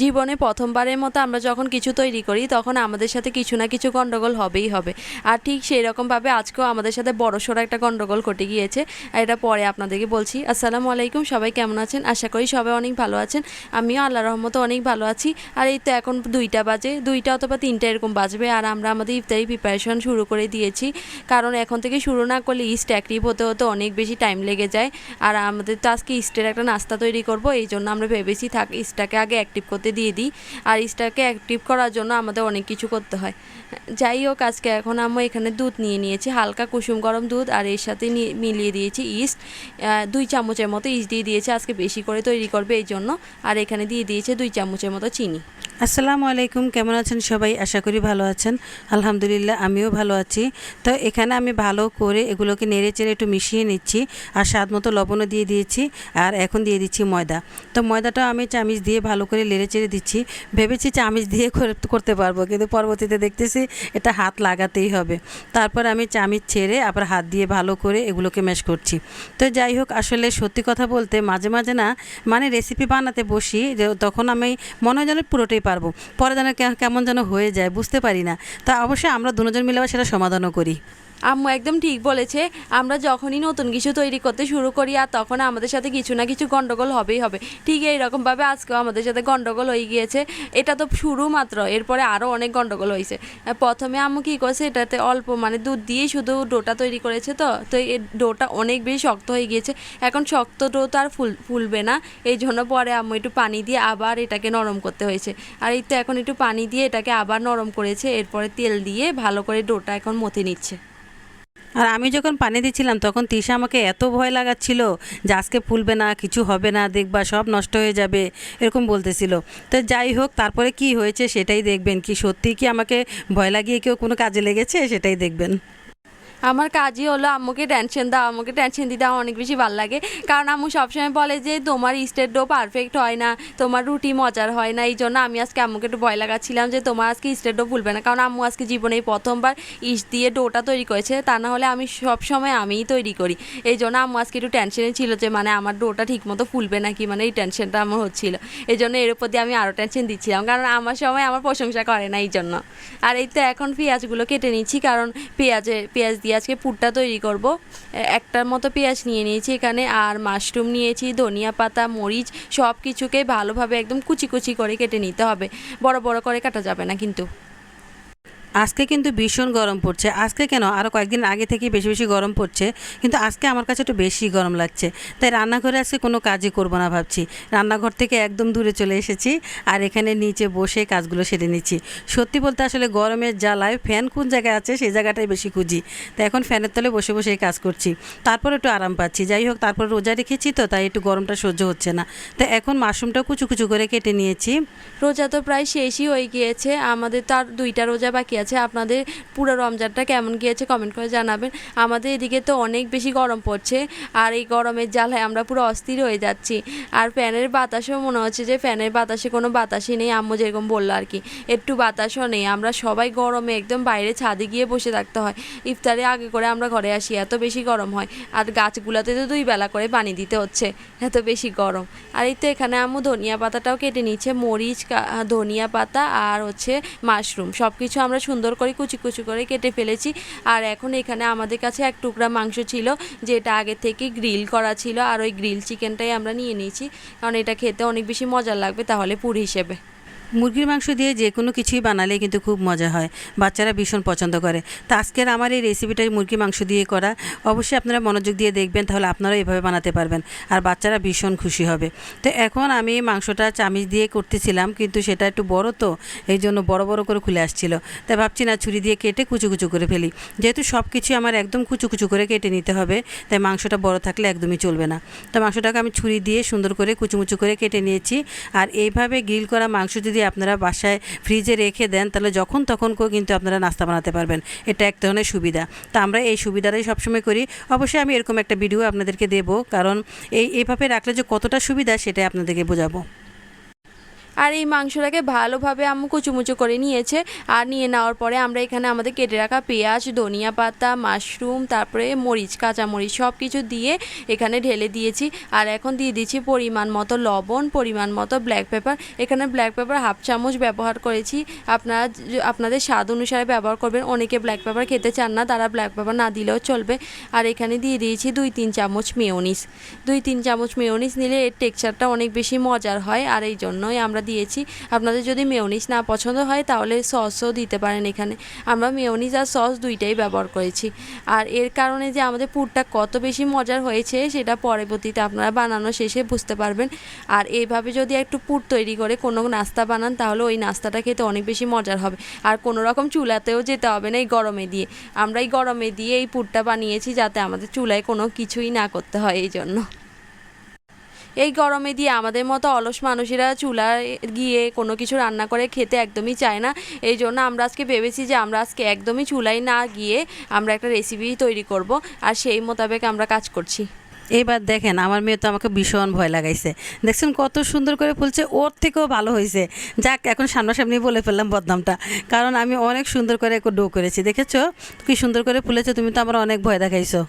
জীবনে প্রথমবারের মতো আমরা যখন কিছু তৈরি করি, তখন আমাদের সাথে কিছু না কিছু গণ্ডগোল হবেই হবে। আর ঠিক সেই রকমভাবে আজকেও আমাদের সাথে বড়সড় একটা গণ্ডগোল ঘটে গিয়েছে। আর এটা পরে আপনাদেরকে বলছি। আসসালামু আলাইকুম, সবাই কেমন আছেন? আশা করি সবাই অনেক ভালো আছেন। আমিও আল্লাহ রহমতে অনেক ভালো আছি। আর এই তো এখন দুইটা বাজে, দুইটা অথবা তিনটা এরকম বাজবে। আর আমরা আমাদের ইফতারি প্রিপারেশন শুরু করে দিয়েছি। কারণ এখন থেকে শুরু না করলে ইস্ট অ্যাক্টিভ হতে হতে অনেক বেশি টাইম লেগে যায়। আর আমাদের তো আজকে ইস্টের একটা নাস্তা তৈরি করব, এই জন্য আমরা ভেবেছি থাক ইস্টটাকে আগে অ্যাক্টিভ করতে দিয়ে দিই আর ইস্টটাকে অ্যাক্টিভ করার জন্য আমাদের অনেক কিছু করতে হয়। যাই হোক, আজকে এখন আমি এখানে দুধ নিয়ে নিয়েছি, হালকা কুসুম গরম দুধ আর এর সাথে মিলিয়ে দিয়েছি ইস্ট। দুই চামচের মতো ইস্ট দিয়ে দিয়েছে, আজকে বেশি করে তৈরি করবে এই জন্য। আর এখানে দিয়ে দিয়েছে দুই চামচের মতো চিনি। আসসালামু আলাইকুম, কেমন আছেন সবাই? আশা করি ভালো আছেন। আলহামদুলিল্লাহ, আমিও ভালো আছি। তো এখানে আমি ভালো করে এগুলোকে নেড়ে চেড়ে একটু মিশিয়ে নিচ্ছি আর স্বাদ মতো লবণও দিয়ে দিয়েছি আর এখন দিয়ে দিচ্ছি ময়দা। তো ময়দাটাও আমি চামিচ দিয়ে ভালো করে নেড়ে চেড়ে দিচ্ছি। ভেবেছি চামিচ দিয়ে করে- করতে পারব, কিন্তু পরবর্তীতে দেখতেছি এটা হাত লাগাতেই হবে। তারপর আমি চামিচ ছেড়ে আবার হাত দিয়ে ভালো করে এগুলোকে ম্যাশ করছি। তো যাই হোক, আসলে সত্যি কথা বলতে মাঝে মাঝে না মানে রেসিপি বানাতে বসি তখন আমি মনে হয় যেন পুরোটাই পারব। পরে যেন কেমন যেন হয়ে যায়, বুঝতে পারি না। তা অবশ্যই আমরা দুজন মিলে সেটা সমাধানও করি। আম্মু একদম ঠিক বলেছে, আমরা যখনই নতুন কিছু তৈরি করতে শুরু করি আর তখন আমাদের সাথে কিছু না কিছু গন্ডগোল হবেই হবে। ঠিক এইরকমভাবে আজকেও আমাদের সাথে গন্ডগোল হয়ে গিয়েছে। এটা তো শুরু মাত্র, এরপরে আরও অনেক গন্ডগোল হয়েছে। প্রথমে আম্মু কী করেছে, এটাতে অল্প মানে দুধ দিয়ে শুধু ডোটা তৈরি করেছে তো তো এই ডোটা অনেক বেশি শক্ত হয়ে গিয়েছে। এখন শক্ত ডো তো আর ফুল, ফুলবে না এই জন্য পরে আম্মু একটু পানি দিয়ে আবার এটাকে নরম করতে হয়েছে। আর এই তো এখন একটু পানি দিয়ে এটাকে আবার নরম করেছে, এরপরে তেল দিয়ে ভালো করে ডোটা এখন মথে নিচ্ছে। আর আমি যখন পানি দিচ্ছিলাম, তখন তিশা আমাকে এত ভয় লাগাচ্ছিল যে আজকে ফুলবে না, কিছু হবে না, দেখবা সব নষ্ট হয়ে যাবে, এরকম বলতেছিল। তো যাই হোক, তারপরে কি হয়েছে সেটাই দেখবেন। কি সত্যি কি আমাকে ভয় লাগিয়ে কেউ কোনো কাজে লেগেছে সেটাই দেখবেন। আমার কাজই হলো আম্মুকে টেনশন দাও, আম্মুকে টেনশন দিতে আমার অনেক বেশি ভালো লাগে। কারণ আম্মু সবসময় বলে যে, তোমার স্টেট ডো পারফেক্ট হয় না, তোমার রুটি মজার হয় না। এই জন্য আমি আজকে আম্মুকে একটু ভয় লাগাচ্ছিলাম যে, তোমার আজকে স্টেট ডো ভুলবে না। কারণ আম্মু আজকে জীবনে প্রথমবার ইস্ট দিয়ে ডোটা তৈরি করেছে। তা না হলে আমি সব সময় আমিই তৈরি করি। এই জন্য আম্মু আজকে একটু টেনশনে ছিল যে মানে আমার ডোটা ঠিক মতো ফুলবে নাকি মানে এই টেনশনটা আমার হচ্ছিল। এই জন্য এর উপর দিয়ে আমি আরও টেনশন দিচ্ছিলাম। কারণ আমার সময় আমার প্রশংসা করে না এই জন্য আর এই তো এখন পেঁয়াজগুলো কেটে নিচ্ছি। কারণ পেঁয়াজে, পেঁয়াজ দিয়ে আজকে পুরটা তৈরি করব। একটার মতো পেঁয়াজ নিয়ে নিয়েছি এখানে, আর মাশরুম নিয়েছি, ধনিয়া পাতা, মরিচ সব কিছুকে ভালোভাবে একদম কুচি কুচি করে কেটে নিতে হবে। বড় বড় করে কাটা যাবে না কিন্তু। আজকে কিন্তু ভীষণ গরম পড়ছে। আজকে কেন? আরও কয়েকদিন আগে থেকে বেশি বেশি গরম পড়ছে। কিন্তু আজকে আমার কাছে একটু বেশি গরম লাগছে। তাই রান্নাঘরে আজকে কোনো কাজই করব না ভাবছি। রান্নাঘর থেকে একদম দূরে চলে এসেছি আর এখানে নিচে বসে কাজগুলো সেরে নিচ্ছি। সত্যি বলতে আসলে গরমের জ্বালায় ফ্যান কোন জায়গায় আছে সেই জায়গাটাই বেশি খুঁজি। তাই এখন ফ্যানের তলে বসে বসে কাজ করছি। তারপর একটু আরাম পাচ্ছি। যাই হোক, তারপর রোজা রেখেছি তো, তাই একটু গরমটা সহ্য হচ্ছে না। তো এখন মাশরুমটা কুচু কুচু করে কেটে নিয়েছি। রোজা তো প্রায় শেষই হয়ে গিয়েছে। আমাদের তার দুইটা রোজা বাকি আছে আপনাদের পুরো রমজানটা কেমন গিয়েছে কমেন্ট করে জানাবেন। আমাদের এদিকে তো অনেক বেশি গরম পড়ছে, আর এই গরমের জ্বালায় আমরা পুরো অস্থির হয়ে যাচ্ছি। আর ফ্যানের বাতাসও মনে হচ্ছে যে ফ্যানের বাতাসে কোনো বাতাসই নেই, আম্মু যেরকম বলল আর কি। একটু বাতাসও নেই, আমরা সবাই গরমে একদম বাইরে ছাদে গিয়ে বসে থাকতে হয়। ইফতারে আগে করে আমরা ঘরে আসি, এত বেশি গরম হয়। আর গাছগুলোতে তো দুই বেলা করে পানি দিতে হচ্ছে, এত বেশি গরম। আর এই তো এখানে আম্মু ধনিয়া পাতাটাও কেটে নিচ্ছে, মরিচ ধনিয়া পাতা আর হচ্ছে মাশরুম সব কিছু আমরা সুন্দর করে কুচি কুচি করে কেটে ফেলেছি। আর এখন এখানে আমাদের কাছে এক টুকরা মাংস ছিল, যেটা আগে থেকে গ্রিল করা ছিল, আর ওই গ্রিল চিকেনটাই আমরা নিয়ে নিয়েছি। কারণ এটা খেতে অনেক বেশি মজার লাগবে, তাহলে পুরি হিসেবে। মুরগির মাংস দিয়ে যে কোনো কিছুই বানালে কিন্তু খুব মজা হয়। বাচ্চারা ভীষণ পছন্দ করে। তো আজকের আমার এই রেসিপিটাই মুরগির মাংস দিয়ে করা। অবশ্যই আপনারা মনোযোগ দিয়ে দেখবেন, তাহলে আপনারাও এভাবে বানাতে পারবেন। আর বাচ্চারা ভীষণ খুশি হবে। তো এখন আমি মাংসটা চামিচ দিয়ে করতেছিলাম, কিন্তু সেটা একটু বড় তো, এই জন্য বড় বড় করে খুলে আসছিল। তাই ভাবছি, না, ছুরি দিয়ে কেটে কুচু কুচু করে ফেলি। যেহেতু সব কিছু আমার একদম কুচু কুচু করে কেটে নিতে হবে, তাই মাংসটা বড় থাকলে একদমই চলবে না। তো মাংসটাকে আমি ছুরি দিয়ে সুন্দর করে কুচুমুচু করে কেটে নিয়েছি। আর এইভাবে গ্রিল করা মাংস যদি আপনারা বাসায় ফ্রিজে রেখে দেন, তাহলে যখন তখন কিন্তু আপনারা নাস্তা বানাতে পারবেন। এটা এক ধরনের সুবিধা। তা আমরা এই সুবিধাটাই সবসময় করি। অবশ্যই আমি এরকম একটা ভিডিও আপনাদেরকে দেবো, কারণ এই, এইভাবে রাখলে যে কতটা সুবিধা সেটাই আপনাদেরকে বোঝাবো। আর এই মাংসটাকে ভালোভাবে আম্মু কুচুমুচু করে নিয়েছে। আর নিয়ে নেওয়ার পরে আমরা এখানে আমাদের কেটে রাখা পেঁয়াজ, ধনিয়া পাতা, মাশরুম, তারপরে মরিচ, কাঁচামরিচ সব কিছু দিয়ে এখানে ঢেলে দিয়েছি। আর এখন দিয়ে দিচ্ছি পরিমাণ মতো লবণ, পরিমাণ মতো ব্ল্যাক পেপার এখানে ব্ল্যাক পেপার হাফ চামচ ব্যবহার করেছি। আপনারা আপনাদের স্বাদ অনুসারে ব্যবহার করবেন। অনেকে ব্ল্যাক পেপার খেতে চান না, তারা ব্ল্যাক পেপার না দিলেও চলবে। আর এখানে দিয়ে দিয়েছি দুই তিন চামচ মেয়োনিস দুই তিন চামচ মেয়োনিস নিলে এর টেক্সচারটা অনেক বেশি মজার হয়। আর এই জন্যই আমরা দিয়েছি। আপনাদের যদি মেয়োনিস না পছন্দ হয়, তাহলে সসও দিতে পারেন এখানে। আমরা মেয়োনিস আর সস দুইটাই ব্যবহার করেছি। আর এর কারণে যে আমাদের পুরটা কত বেশি মজার হয়েছে, সেটা পরবর্তীতে আপনারা বানানো শেষে বুঝতে পারবেন। আর এইভাবে যদি একটু পুর তৈরি করে কোনো নাস্তা বানান, তাহলে ওই নাস্তাটা খেতে অনেক বেশি মজার হবে। আর কোনো রকম চুলাতেও যেতে হবে না এই গরমে দিয়ে। আমরা এই গরমে দিয়ে এই পুরটা বানিয়েছি, যাতে আমাদের চুলায় কোনো কিছুই না করতে হয় এই জন্য। এই গরমে দিয়ে আমাদের মতো অলস মানুষেরা চুলায় গিয়ে কোনো কিছু রান্না করে খেতে একদমই চায় না। এই জন্য আমরা আজকে ভেবেছি যে আমরা আজকে একদমই চুলায় না গিয়ে আমরা একটা রেসিপি তৈরি করব আর সেই মোতাবেক আমরা কাজ করছি। এইবার দেখেন, আমার মেয়ে তো আমাকে ভীষণ ভয় লাগাইছে। দেখছেন কত সুন্দর করে ফুলছে, ওর থেকেও ভালো হয়েছে। যাক, এখন সামনাসামনি বলে ফেললাম বদনামটা। কারণ আমি অনেক সুন্দর করে ডো করেছি, দেখেছ? কি সুন্দর করে ফুলেছে, তুমি তো আমার অনেক ভয় দেখাইছো।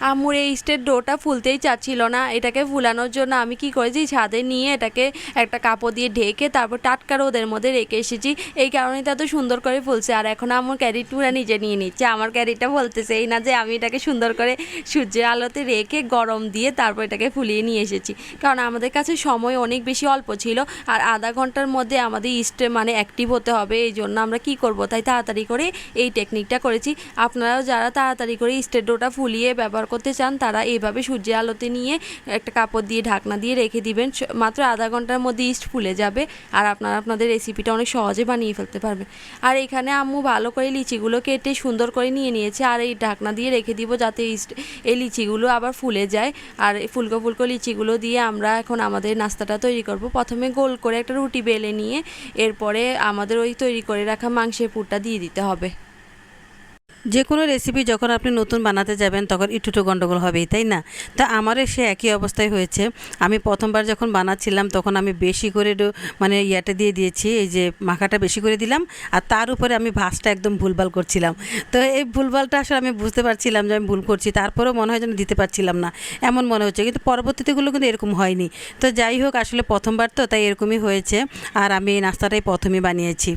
আমুর এই স্টেট ডোটা ফুলতেই চাচ্ছিল না। এটাকে ফুলানোর জন্য আমি কি করেছি? ছাদে নিয়ে এটাকে একটা কাপড় দিয়ে ঢেকে তারপর টাটকা রোদের মধ্যে রেখে এসেছি। এই কারণেই তো সুন্দর করে ফুলছে। আর এখন আমার ক্যারিটুরা নিজে নিয়ে নিচ্ছে। আমার ক্যারিটা বলতেছে এই না যে আমি এটাকে সুন্দর করে সূর্যের আলোতে রেখে গরম দিয়ে তারপর এটাকে ফুলিয়ে নিয়ে এসেছি। কারণ আমাদের কাছে সময় অনেক বেশি অল্প ছিল। আর আধা ঘণ্টার মধ্যে আমাদের ইস্ট মানে অ্যাক্টিভ হতে হবে। এই জন্য আমরা কি করব? তাই তাড়াতাড়ি করে এই টেকনিকটা করেছি। আপনারাও যারা তাড়াতাড়ি করে স্টেট ডোটা ফুলিয়ে ব্যবহার করতে চান, তারা এইভাবে সূর্যের আলোতে নিয়ে একটা কাপড় দিয়ে ঢাকনা দিয়ে রেখে দিবেন। মাত্র আধা ঘণ্টার মধ্যে ইস্ট ফুলে যাবে আর আপনারা আপনাদের রেসিপিটা অনেক সহজে বানিয়ে ফেলতে পারবেন। আর এখানে আম্মু ভালো করে লিচিগুলো কেটে সুন্দর করে নিয়ে নিয়েছে আর এই ঢাকনা দিয়ে রেখে দিব যাতে ইস্ট, এই লিচিগুলো আবার ফুলে যায়। আর এই ফুলকো ফুলকো লিচিগুলো দিয়ে আমরা এখন আমাদের নাস্তাটা তৈরি করব। প্রথমে গোল করে একটা রুটি বেলে নিয়ে এরপরে আমাদের ওই তৈরি করে রাখা মাংসের পুরটা দিয়ে দিতে হবে। যে কোনো রেসিপি যখন আপনি নতুন বানাতে যাবেন, তখন একটু একটু গণ্ডগোল হবেই, তাই না? তা আমারও সে একই অবস্থায় হয়েছে। আমি প্রথমবার যখন বানাচ্ছিলাম, তখন আমি বেশি করে মানে ইয়াটা দিয়ে দিয়েছি, এই যে মাখাটা বেশি করে দিলাম, আর তার উপরে আমি ভাসটা একদম ভুলভাল করছিলাম। তো এই ভুলভালটা আসলে আমি বুঝতে পারছিলাম যে আমি ভুল করছি, তারপরেও মনে হয় যেন দিতে পারছিলাম না, এমন মনে হচ্ছে। কিন্তু পরবর্তীতেগুলো কিন্তু এরকম হয়নি। তো যাই হোক, আসলে প্রথমবার তো, তাই এরকমই হয়েছে, আর আমি এই নাস্তাটাই প্রথমে বানিয়েছি।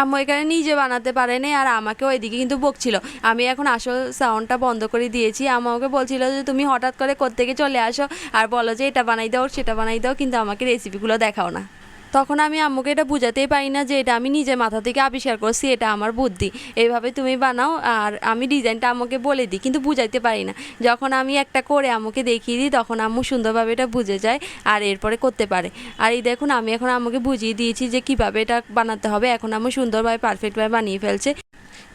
আম্মু এখানে নিজে বানাতে পারেনি আর আমাকে ওইদিকে কিন্তু বকছিল। আমি এখন আসল সাউন্ডটা বন্ধ করে দিয়েছি। আমাকে বলছিল যে, তুমি হঠাৎ করে কোত্থেকে চলে আসো আর বলো যে, এটা বানাই দাও, সেটা বানাই দাও, কিন্তু আমাকে রেসিপিগুলো দেখাও না। তখন আমি আম্মুকে এটা বুঝাতেই পারি না যে এটা আমি নিজের মাথা থেকে আবিষ্কার করছি, এটা আমার বুদ্ধি। এইভাবে তুমি বানাও আর আমি ডিজাইনটা আম্মুকে বলে দিই, কিন্তু বুঝাইতে পারি না। যখন আমি একটা করে আম্মুকে দেখিয়ে দিই, তখন আম্মু সুন্দরভাবে এটা বুঝে যায় আর এরপরে করতে পারে। আর এই দেখুন, আমি এখন আম্মুকে বুঝিয়ে দিয়েছি যে কীভাবে এটা বানাতে হবে। এখন আম্মু সুন্দরভাবে পারফেক্টভাবে বানিয়ে ফেলছে।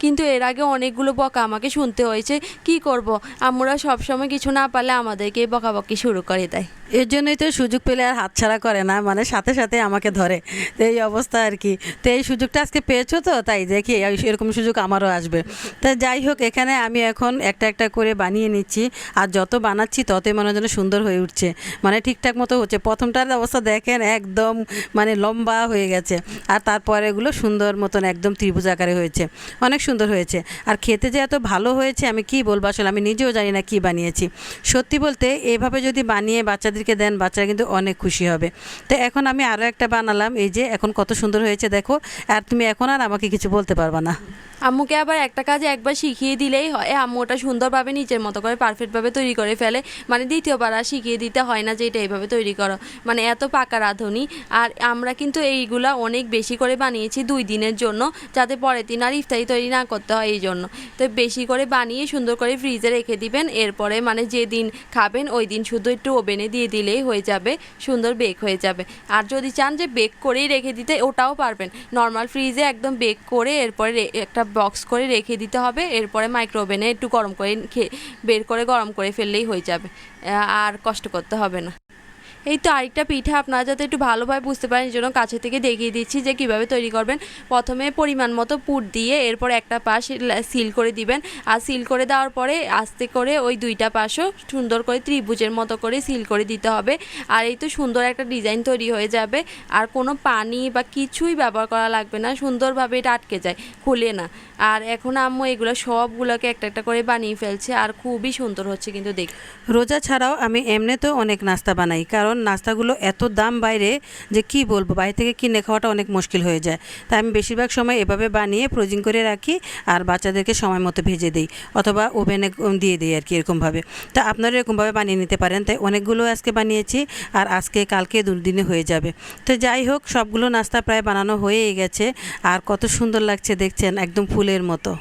কিন্তু এর আগে অনেকগুলো বকা আমাকে শুনতে হয়েছে। কি করব? আমরা সবসময় কিছু না পারলে আমাদেরকে বকাবকি শুরু করে দেয়। এর জন্যই তো সুযোগ পেলে আর হাতছাড়া করে না মানে সাথে সাথে আমাকে ধরে। তো এই অবস্থা আর কি। তো এই সুযোগটা আজকে পেয়েছ তো? তাই দেখি এরকম সুযোগ আমারও আসবে। তা যাই হোক, এখানে আমি এখন একটা একটা করে বানিয়ে নিচ্ছি। আর যত বানাচ্ছি ততই মনে যেন সুন্দর হয়ে উঠছে। মানে ঠিকঠাক মতো হচ্ছে। প্রথমটার অবস্থা দেখেন, একদম মানে লম্বা হয়ে গেছে। আর তারপরে এগুলো সুন্দর মতন একদম ত্রিভুজ আকারে হয়েছে। অনেক সুন্দর হয়েছে। আর খেতে যে এত ভালো হয়েছে, আমি কি বলব? আসলে আমি নিজেও জানি না কি বানিয়েছি। সত্যি বলতে, এভাবে যদি বানিয়ে বাচ্চাদেরকে দেন, বাচ্চারা কিন্তু অনেক খুশি হবে। তো এখন আমি আরও একটা বানালাম। এই যে, এখন কত সুন্দর হয়েছে, দেখো। আর তুমি এখন আর আমাকে কিছু বলতে পারবা না। আম্মুকে আবার একটা কাজ একবার শিখিয়ে দিলেই হয়। আম্মু ওটা সুন্দরভাবে নিজের মতো করে পারফেক্টভাবে তৈরি করে ফেলে। মানে দ্বিতীয়বার আর শিখিয়ে দিতে হয় না যে এটা এইভাবে তৈরি করো। মানে এত পাকা রাঁধুনি। আর আমরা কিন্তু এইগুলা অনেক বেশি করে বানিয়েছি দুই দিনের জন্য, যাতে পরের দিন আর ইফতারি তৈরি না করতে হয় এই জন্য। তো বেশি করে বানিয়ে সুন্দর করে ফ্রিজে রেখে দিবেন। এরপরে মানে যে দিন খাবেন ওই দিন শুধু একটু ওভেনে দিয়ে দিলেই হয়ে যাবে, সুন্দর বেক হয়ে যাবে। আর যদি চান যে বেক করেই রেখে দিতে, ওটাও পারবেন। নর্মাল ফ্রিজে একদম বেক করে এরপরে একটা বক্স করে রেখে দিতে হবে, এরপরে মাইক্রো ওভেনে একটু গরম করে বের করে গরম করে ফেললেই হয়ে যাবে। আর কষ্ট করতে হবে না। এই তো আরেকটা পিঠা, আপনারা যাতে একটু ভালোভাবে বুঝতে পারেন, এই জন্য কাছে থেকে দেখিয়ে দিচ্ছি যে কীভাবে তৈরি করবেন। প্রথমে পরিমাণ মতো পুর দিয়ে এরপর একটা পাশ সিল করে দিবেন। আর সিল করে দেওয়ার পরে আস্তে করে ওই দুইটা পাশও সুন্দর করে ত্রিভুজের মতো করে সিল করে দিতে হবে। আর এই তো সুন্দর একটা ডিজাইন তৈরি হয়ে যাবে। আর কোনো পানি বা কিছুই ব্যবহার করা লাগবে না, সুন্দরভাবে এটা আটকে যায়, খুলে না। আর এখন আম্মু এগুলো সবগুলোকে একটা একটা করে বানিয়ে ফেলছে আর খুবই সুন্দর হচ্ছে কিন্তু দেখ রোজা ছাড়াও আমি এমনিতেও অনেক নাস্তা বানাই, কারণ নাস্তাগুলো এত দাম বাইরে যে কি বলব বাইরে থেকে কিনে খাওয়াটা অনেক মুশকিল হয়ে যায়। তাই আমি বেশিরভাগ সময় এভাবে বানিয়ে ফ্রোজিং করে রাখি আর বাচ্চাদেরকে সময় মতো ভেজে দিই অথবা ওভেনে দিয়ে দিই আর কি এরকমভাবে। তা আপনারা এরকমভাবে বানিয়ে নিতে পারেন। তাই অনেকগুলো আজকে বানিয়েছি আর আজকে কালকে দুদিনে হয়ে যাবে। তো যাই হোক, সবগুলো নাস্তা প্রায় বানানো হয়েই গেছে। আর কত সুন্দর লাগছে দেখছেন, একদম ফুলের মতো।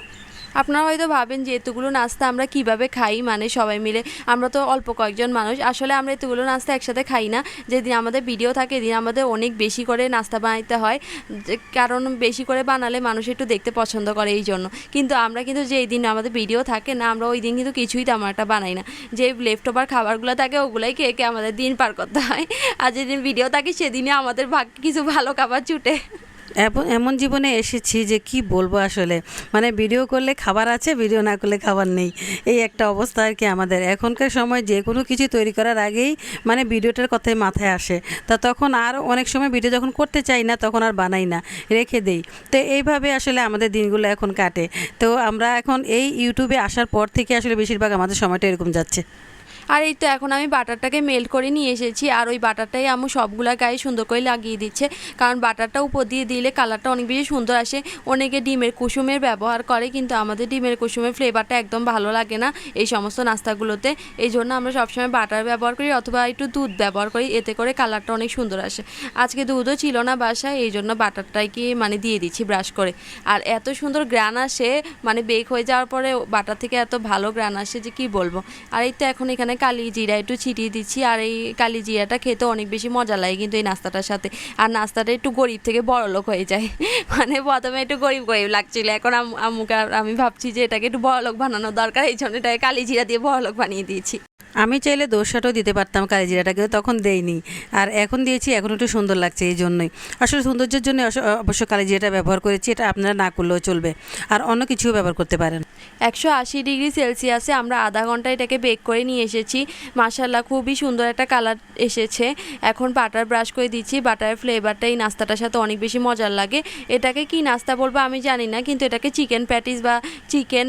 আপনারা হয়তো ভাবেন যে এতগুলো নাস্তা আমরা কীভাবে খাই? মানে সবাই মিলে আমরা তো অল্প কয়েকজন মানুষ। আসলে আমরা এতগুলো নাস্তা একসাথে খাই না। যেদিন আমাদের ভিডিও থাকে, এদিন আমাদের অনেক বেশি করে নাস্তা বানাইতে হয়। কারণ বেশি করে বানালে মানুষ একটু দেখতে পছন্দ করে এই জন্য। কিন্তু আমরা কিন্তু যেই দিন আমাদের ভিডিও থাকে না, আমরা ওই দিন কিন্তু কিছুই তেমন একটা বানাই না। যে লেফট ওভার খাবারগুলো থাকে, ওগুলাই খেয়ে খেয়ে আমাদের দিন পার করতে হয়। আর যেদিন ভিডিও থাকে, সেদিনই আমাদের ভাগ্যে কিছু ভালো খাবার ছুটে। এমন এমন জীবনে এসেছি যে কি বলব আসলে? মানে ভিডিও করলে খাবার আছে ভিডিও না করলে খাবার নেই। এই একটা অবস্থা আর কি আমাদের। এখনকার সময় যে কোনো কিছু তৈরি করার আগেই মানে ভিডিওটার কথাই মাথায় আসে। তা তখন আর অনেক সময় ভিডিও যখন করতে চাই না, তখন আর বানাই না, রেখে দেই। তো এইভাবে আসলে আমাদের দিনগুলো এখন কাটে। তো আমরা এখন এই ইউটিউবে আসার পর থেকে আসলে বেশিরভাগ আমাদের সময়টা এরকম যাচ্ছে। আর এই তো এখন আমি বাটারটাকে মেল্ট করে নিয়ে এসেছি। আর ওই বাটারটাই আম্মু সবগুলা গায়ে সুন্দর করে লাগিয়ে দিচ্ছে। কারণ বাটারটা উপর দিয়ে দিলে কালারটা অনেক বেশি সুন্দর আসে। অনেকে ডিমের কুসুমের ব্যবহার করে, কিন্তু আমাদের ডিমের কুসুমের ফ্লেভারটা একদম ভালো লাগে না এই সমস্ত নাস্তাগুলোতে। এই জন্য আমরা সবসময় বাটার ব্যবহার করি অথবা একটু দুধ ব্যবহার করি, এতে করে কালারটা অনেক সুন্দর আসে। আজকে দুধও ছিল না বাসায়, এই জন্য বাটারটাই কি মানে দিয়ে দিচ্ছি ব্রাশ করে। আর এত সুন্দর গ্রান আসে মানে বেক হয়ে যাওয়ার পরে বাটার থেকে এত ভালো গ্রান আসে যে কি বলব। আর এই তো এখন এখানে কালি জিরা একটু ছিটিয়ে দিচ্ছি আর এই কালি জিরাটা খেতে অনেক বেশি মজা লাগে কিন্তু এই নাস্তাটার সাথে। আর নাস্তাটা একটু গরিব থেকে বড় লোক হয়ে যায়। মানে প্রথমে একটু গরিব গরিব লাগছিল এখন আমুকে আমি ভাবছি যে এটাকে একটু বড় লোক বানানো দরকার এই জন্য এটাকে কালি জিরা দিয়ে বড় লোক বানিয়ে দিয়েছি। আমি চাইলে দোসাটাও দিতে পারতাম কালিজিরাটা কিন্তু তখন দেইনি। আর এখন দিয়েছি এখন একটু সুন্দর লাগছে এই জন্যই। আসলে সৌন্দর্যের জন্য অবশ্য কালিজিরাটা ব্যবহার করেছি এটা আপনারা না করলেও চলবে। আর অন্য কিছুও ব্যবহার করতে পারেন। একশো আশি ডিগ্রি সেলসিয়াসে আমরা আধা ঘণ্টা এটাকে বেক করে নিয়ে এসেছি। মাসাল্লাহ খুবই সুন্দর একটা কালার এসেছে। এখন বাটার ব্রাশ করে দিচ্ছি বাটারের ফ্লেভারটা এই নাস্তাটার সাথে অনেক বেশি মজার লাগে। এটাকে কি নাস্তা বলব আমি জানি না, কিন্তু এটাকে চিকেন প্যাটিস বা চিকেন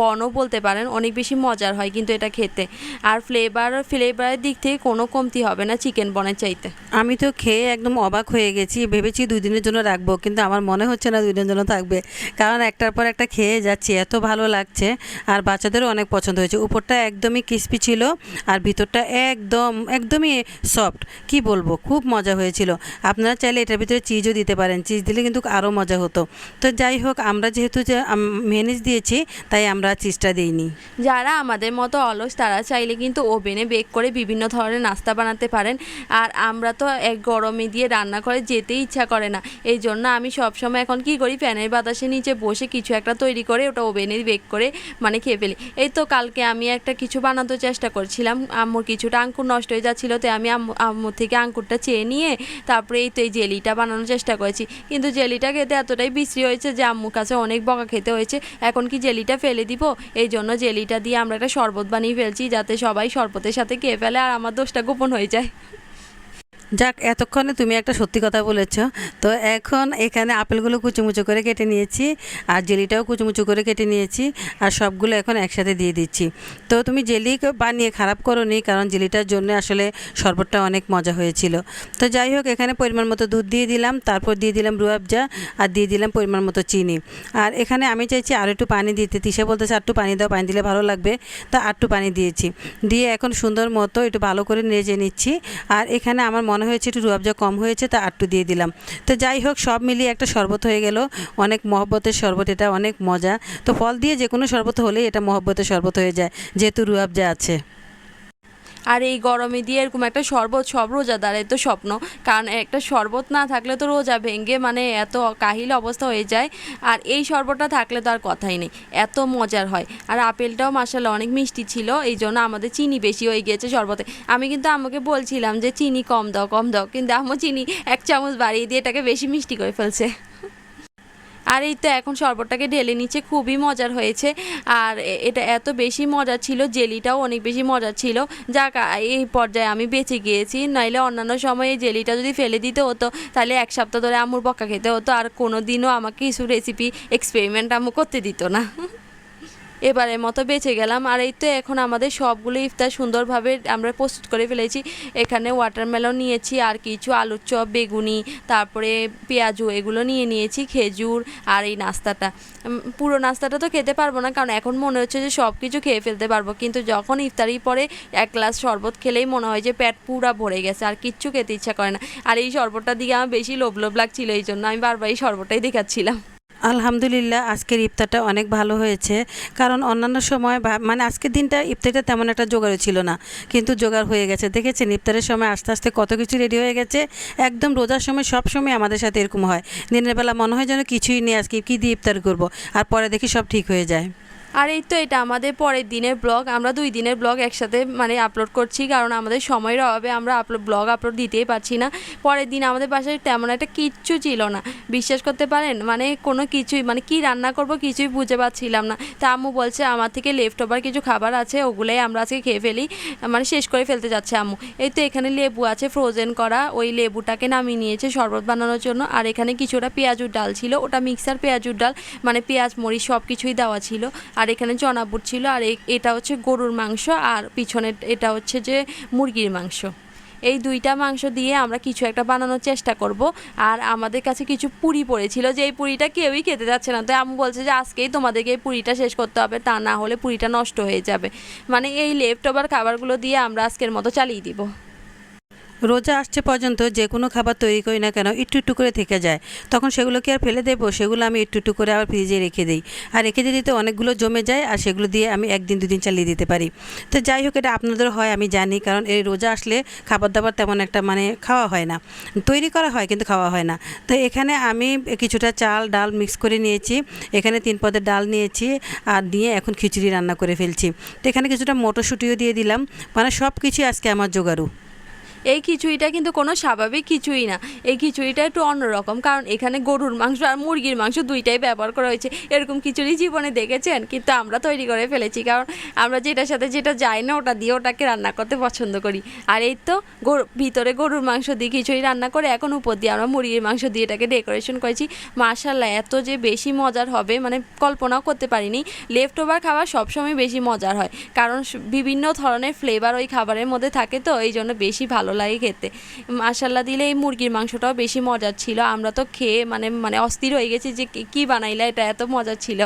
বনও বলতে পারেন, অনেক বেশি মজার হয় কিন্তু এটা খেতে। আর ফ্লেভার, ফ্লেভারের দিক থেকে কোনো কমতি হবে না চিকেন বনের চাইতে। আমি তো খেয়ে একদম অবাক হয়ে গেছি, ভেবেছি দুই দিনের জন্য রাখব, কিন্তু আমার মনে হচ্ছে না দুই দিনের জন্য থাকবে। কারণ একটার পর একটা খেয়ে যাচ্ছি, এত ভালো লাগছে। আর বাচ্চাদেরও অনেক পছন্দ হয়েছে, উপরটা একদমই ক্রিস্পি ছিল আর ভিতরটা একদম, একদমই সফট কি বলব, খুব মজা হয়েছিল। আপনারা চাইলে এটার ভিতরে চিজও দিতে পারেন। চিজ দিলে কিন্তু আরও মজা হতো। তো যাই হোক, আমরা যেহেতু যে মেনিস দিয়েছি, তাই আমরা চিজটা দিইনি। যারা আমাদের মতো অলস, তারা চাইলে কিন্তু ওভেনে বেক করে বিভিন্ন ধরনের নাস্তা বানাতে পারেন। আর আমরা তো এক গরমে দিয়ে রান্না করে যেতেই ইচ্ছা করে না। এই জন্য আমি সবসময় এখন কি করি, ফ্যানের বাতাসে নিচে বসে কিছু একটা তৈরি করে ওটা ওভেনে বেক করে মানে খেয়ে ফেলি। এই তো কালকে আমি একটা কিছু বানাতে চেষ্টা করছিলাম। আম্মুর কিছুটা আঙ্কুর নষ্ট হয়ে যাচ্ছিল তো আমি আম্মু, আম্মুর থেকে আঙ্কুরটা চেয়ে নিয়ে তারপরে এই তো এই জেলিটা বানানোর চেষ্টা করেছি। কিন্তু জেলিটা খেতে এতটাই বিশ্রী হয়েছে যে আম্মুর কাছে অনেক বকা খেতে হয়েছে। এখন কি জেলিটা ফেলে দিব? এই জন্য জেলিটা দিয়ে আমরা একটা শরবত বানিয়ে ফেলছি, যাতে সবাই শরবতের সাথে খেয়ে ফেলে আর আমার দোষটা গোপন হয়ে যায়। যাক, এতক্ষণে তুমি একটা সত্যি কথা বলেছ। তো এখন এখানে আপেলগুলো কুচুমুচু করে কেটে নিয়েছি, আর জেলিটাও কুচুমুচু করে কেটে নিয়েছি, আর সবগুলো এখন একসাথে দিয়ে দিচ্ছি। তো তুমি জেলি বানিয়ে খারাপ করো নি কারণ জেলিটার জন্য আসলে শরবতটা অনেক মজা হয়েছিল। তো যাই হোক, এখানে পরিমাণ মতো দুধ দিয়ে দিলাম, তারপর দিয়ে দিলাম রুয়াবজা আর দিয়ে দিলাম পরিমাণ মতো চিনি। আর এখানে আমি চাইছি আর একটু পানি দিতে। তিসে বলতেছে আর একটু পানি দাও, পানি দিলে ভালো লাগবে। তা আর একটু পানি দিয়েছি। দিয়ে এখন সুন্দর মতো একটু ভালো করে নেড়ে নিচ্ছি। আর এখানে আমার মনে হয়েছে একটু রুয়াবজা কম হয়েছে, তা আটটু দিয়ে দিলাম। তো যাই হোক, সব মিলিয়ে একটা শরবত হয়ে গেল। অনেক মহব্বতের শরবত, এটা অনেক মজা। তো ফল দিয়ে যে কোনো শরবত হলেই এটা মহব্বতের শরবত হয়ে যায়, যেহেতু রুয়াবজা আছে। আর এই গরমে দিয়ে এরকম একটা শরবত, সব রোজাদারের তো স্বপ্ন। কারণ একটা শরবত না থাকলে তো রোজা ভেঙে মানে এত কাহিল অবস্থা হয়ে যায়। আর এই শরবতটা থাকলে তো আর কথাই নেই, এত মজার হয়। আর আপেলটাও মাসাল্লাহ অনেক মিষ্টি ছিল, এই জন্য আমাদের চিনি বেশি হয়ে গিয়েছে শরবতে। আমি কিন্তু আমাকে বলছিলাম যে, চিনি কম দাও কম দাও। কিন্তু আমও চিনি এক চামচ বাড়িয়ে দিয়ে এটাকে বেশি মিষ্টি করে ফেলছে। আর এই তো এখন শরবতটাকে ঢেলে নিচ্ছে, খুবই মজার হয়েছে। আর এটা এত বেশি মজার ছিল, জেলিটাও অনেক বেশি মজার ছিল। যা এই পর্যায়ে আমি বেঁচে গিয়েছি, নইলে অন্যান্য সময়ে জেলিটা যদি ফেলে দিতে হতো, তাহলে এক সপ্তাহ ধরে আমুর বকা খেতে হতো, আর কোনো দিনও আমাকে কিছু রেসিপি এক্সপেরিমেন্ট আম্মু করতে দিত না। এবারের মতো বেঁচে গেলাম। আর এই তো এখন আমাদের সবগুলো ইফতার সুন্দরভাবে আমরা প্রস্তুত করে ফেলেছি। এখানে ওয়াটারমেলন নিয়েছি, আর কিছু আলুর চপ, বেগুনি, তারপরে পেঁয়াজু এগুলো নিয়ে নিয়েছি, খেজুর আর এই নাস্তাটা। পুরো নাস্তাটা তো খেতে পারব না, কারণ এখন মনে হচ্ছে যে সব কিছু খেয়ে ফেলতে পারব। কিন্তু যখন ইফতারি পরে এক গ্লাস শরবত খেলেই মনে হয় যে পেট পুরা ভরে গেছে, আর কিচ্ছু খেতে ইচ্ছা করে না। আর এই শরবতটার দিকে আমার বেশি লোভ লোভ লাগছিল, এই জন্য আমি বারবার এই শরবতটাই দেখাচ্ছিলাম। আলহামদুলিল্লাহ, আজকের ইফতারটা অনেক ভালো হয়েছে। কারণ অন্যান্য সময় মানে আজকের দিনটা ইফতারটা তেমন একটা জোগাড় ছিল না। কিন্তু জোগাড় হয়ে গেছে। দেখেছেন, ইফতারের সময় আস্তে আস্তে কত কিছু রেডি হয়ে গেছে। একদম রোজার সময় সব সময় আমাদের সাথে এরকম হয়। দিনের বেলা মনে হয় যেন কিছুই নেই আজকে, কী দিয়ে ইফতার করব? আর পরে দেখি সব ঠিক হয়ে যায়। আর এই তো এটা আমাদের পরের দিনের ব্লগ। আমরা দুই দিনের ব্লগ একসাথে মানে আপলোড করছি, কারণ আমাদের সময়ের অভাবে আমরা আপলোড ব্লগ আপলোড দিতেই পারছি না। পরের দিন আমাদের বাসায় তেমন একটা কিচ্ছু ছিল না। বিশ্বাস করতে পারেন মানে কোনো কিছুই মানে কি রান্না করব কিছুই বুঝে পাচ্ছিলাম না। তা আম্মু বলছে, আমার থেকে লেফট ওভার কিছু খাবার আছে, ওগুলোই আমরা আজকে খেয়ে ফেলি মানে শেষ করে ফেলতে যাচ্ছে আম্মু। এই তো এখানে লেবু আছে ফ্রোজেন করা, ওই লেবুটাকে নামিয়ে নিয়েছে শরবত বানানোর জন্য। আর এখানে কিছুটা পেঁয়াজুর ডাল ছিল, ওটা মিক্সার পেঁয়াজুর ডাল মানে পেঁয়াজ, মরিচ সব কিছুই দেওয়া ছিল। আর এখানে চনা বুট ছিল, আর এটা হচ্ছে গরুর মাংস, আর পিছনে এটা হচ্ছে যে মুরগির মাংস। এই দুইটা মাংস দিয়ে আমরা কিছু একটা বানানোর চেষ্টা করব। আর আমাদের কাছে কিছু পুরি পড়েছিল, যে এই পুরিটা কেউই খেতে যাচ্ছে না। তো আমি বলছে যে আজকেই তোমাদেরকে এই পুরিটা শেষ করতে হবে, তা না হলে পুরিটা নষ্ট হয়ে যাবে। মানে এই লেফট ওভার খাবারগুলো দিয়ে আমরা আজকের মতো চালিয়ে দিব। রোজা আসছে পর্যন্ত যে কোনো খাবার তৈরি করি না কেন, একটু একটু করে থেকে যায়। তখন সেগুলোকে আর ফেলে দেবো? সেগুলো আমি একটু একটু করে আবার ফ্রিজে রেখে দিই। আর রেখে দিতে অনেকগুলো জমে যায় আর সেগুলো দিয়ে আমি একদিন, দুদিন চালিয়ে দিতে পারি। তো যাই হোক, এটা আপনাদের হয়, আমি জানি। কারণ এই রোজা আসলে খাবার দাবার তেমন একটা মানে খাওয়া হয় না। তৈরি করা হয় কিন্তু খাওয়া হয় না। তো এখানে আমি কিছুটা চাল, ডাল মিক্স করে নিয়েছি। এখানে তিন পদের ডাল নিয়েছি আর দিয়ে এখন খিচুড়ি রান্না করে ফেলছি। তো এখানে কিছুটা মটরশুঁটিও দিয়ে দিলাম। মানে সব কিছুই আজকে আমার জোগাড়ু এই খিচুড়িটা কিন্তু কোনো স্বাভাবিক খিচুড়ি না। এই খিচুড়িটা একটু অন্যরকম, কারণ এখানে গরুর মাংস আর মুরগির মাংস দুইটাই ব্যবহার করা হয়েছে। এরকম খিচুড়ি জীবনে দেখেছেন? কিন্তু আমরা তৈরি করে ফেলেছি, কারণ আমরা যেটার সাথে যেটা যাই না, ওটা দিয়ে ওটাকে রান্না করতে পছন্দ করি। আর এই তো ভিতরে গরুর মাংস দিয়ে খিচুড়ি রান্না করে এখন উপর দিয়ে আমরা মুরগির মাংস দিয়ে এটাকে ডেকোরেশন করেছি। মাশাল্লাহ এত যে বেশি মজার হবে মানে কল্পনাও করতে পারিনি। লেফট ওভার খাবার সবসময় বেশি মজার হয়, কারণ বিভিন্ন ধরনের ফ্লেভার ওই খাবারের মধ্যে থাকে তো এই জন্য বেশি ভালো লাগে খেতে। মাসাল্লা দিলে এই মুরগির মাংসটাও বেশি মজার ছিল। আমরা তো খেয়ে মানে মানে অস্থির হয়ে গেছি যে কি- বানাইলা, এটা এত মজা ছিল।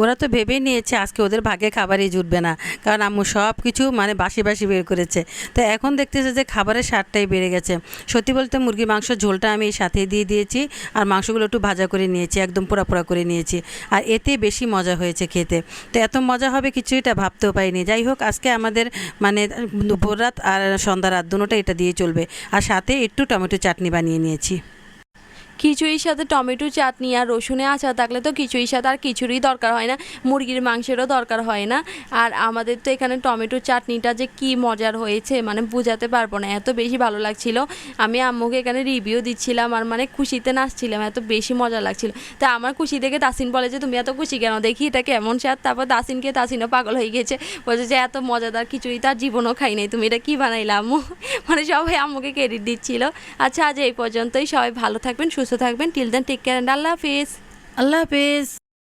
ওরা তো ভেবেই নিয়েছে আজকে ওদের ভাগে খাবারই জুটবে না। কারণ আম্মু সব কিছু মানে বাসি বাসি বের করেছে। তো এখন দেখতেছে যে খাবারের স্বাদটাই বেড়ে গেছে। সত্যি বলতে মুরগির মাংস ঝোলটা আমি সাথে দিয়ে দিয়েছি। আর মাংসগুলো একটু ভাজা করে নিয়েছি, একদম পোড়া পোড়া করে নিয়েছি। আর এতে বেশি মজা হয়েছে খেতে। তো এত মজা হবে কিছু এটা ভাবতেও পারিনি। যাই হোক, আজকে আমাদের মানে ভোর রাত আর সন্ধ্যা রাত দুটোটা এটা দিয়ে চলবে। আর সাথে একটু টমেটো চাটনি বানিয়ে নিয়েছি। খিচুড়ির সাথে টমেটো চাটনি আর রসুনে আচার থাকলে তো খিচুড়ির সাথে আর খিচুড়ি দরকার হয় না। মুরগির মাংসেরও দরকার হয় না। আর আমাদের তো এখানে টমেটো চাটনিটা যে কি মজার হয়েছে মানে বোঝাতে পারব না। এত বেশি ভালো লাগছিল। আমি আম্মুকে এখানে রিভিউ দিচ্ছিলাম আর মানে খুশিতে নাচছিলাম। এত বেশি মজা লাগছিল। তা আমার খুশি দেখে তাসিন বলে যে, তুমি এত খুশি কেন? দেখি এটা কেমন স্বাদ। তারপর তাসিনকে তাসিনও পাগল হয়ে গেছে। বলছে যে, এত মজাদার খিচুড়ি তার জীবনও খাই নাই। তুমি এটা কী বানাইলা আম্মু? মানে সবাই আম্মুকে ক্রেডিট দিচ্ছিল। আচ্ছা আজ এই পর্যন্তই। সবাই ভালো থাকবেন সুস্থ থাকবেন। Till then take care and আল্লাহ হাফিজ। আল্লাহ হাফেজ।